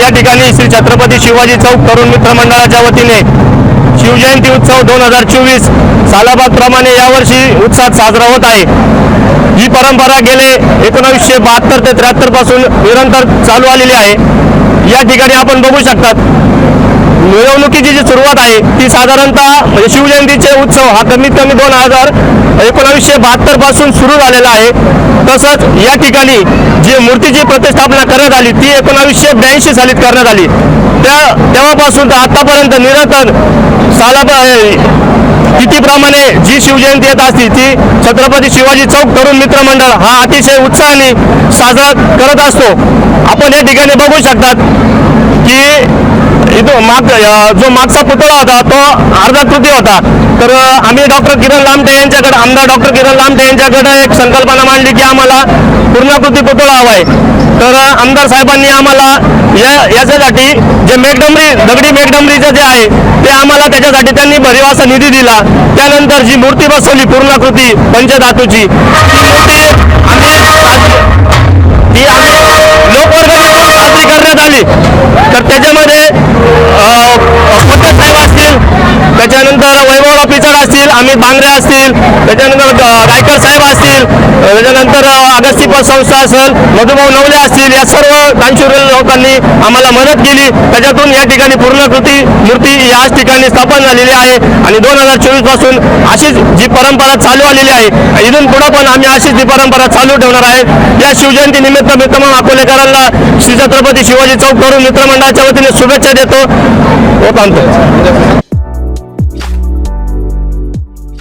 या ठिकाणी श्री छत्रपती शिवाजी चौक तरुण मित्र मंडळाच्या वतीने शिवजयंती उत्सव दोन हजार चोवीस सालाबादप्रमाणे यावर्षी उत्साहात साजरा होत आहे. ही परंपरा गेले एकोणावीसशे बहात्तर ते त्र्याहत्तरपासून निरंतर चालू आलेली आहे. या ठिकाणी आपण बघू शकतात. मिरवणुकीची जी सुरुवात आहे ती साधारणतः म्हणजे शिवजयंतीचे उत्सव हा कमीत कमी दोन हजार एकोणावीसशे बहात्तरपासून सुरू झालेला आहे. तसंच या ठिकाणी जी मूर्तीची प्रतिष्ठापना करण्यात आली ती एकोणावीसशे ब्याऐंशी सालीत करण्यात आली. त्या तेव्हापासून तर आतापर्यंत निरंतर साला तिथीप्रमाणे जी शिवजयंती येत असती ती छत्रपती शिवाजी चौक तरुण मित्रमंडळ हा अतिशय उत्साहाने साजरा करत असतो. आपण या ठिकाणी बघू शकतात की इथं माग जो मागचा पुतळा होता तो अर्धा कृती होता. तर आम्ही डॉक्टर किरण लामटे यांच्याकडे आमदार डॉक्टर किरण लामटे यांच्याकडे एक संकल्पना मांडली की आम्हाला पूर्णाकृती पुतळा हवा आहे तर आमदार साहेबांनी आम्हाला या याच्यासाठी जे मेघडंबरी दगडी मेघडंबरीचं जे आहे ते आम्हाला त्याच्यासाठी त्यांनी भरीव असा निधी दिला. त्यानंतर जी मूर्ती बसवली पूर्णाकृती पंचधातूची ती मूर्ती आम्ही ती आम्ही लोकवर्गणीतून साजरी करण्यात आली. तर अमित बांगरे असतील त्याच्यानंतर रायकर गायकर साहेब असतील त्याच्यानंतर अगस्ती संस्था असेल मधुभाऊ नवले असतील या सर्व दानशूर लोकांनी आम्हाला मदत केली. त्याच्यातून या ठिकाणी पूर्णकृती मूर्ती याच ठिकाणी स्थापन झालेली आहे. आणि दोन हजार चोवीसपासून अशीच जी परंपरा चालू आलेली आहे इथून पुढे पण आम्ही अशीच ही परंपरा चालू ठेवणार आहे. या शिवजयंती निमित्त मी तमाम अकोलेकरांना श्री छत्रपती शिवाजी चौक करून मित्रमंडळाच्या वतीने शुभेच्छा देतो. हो, व थांबतो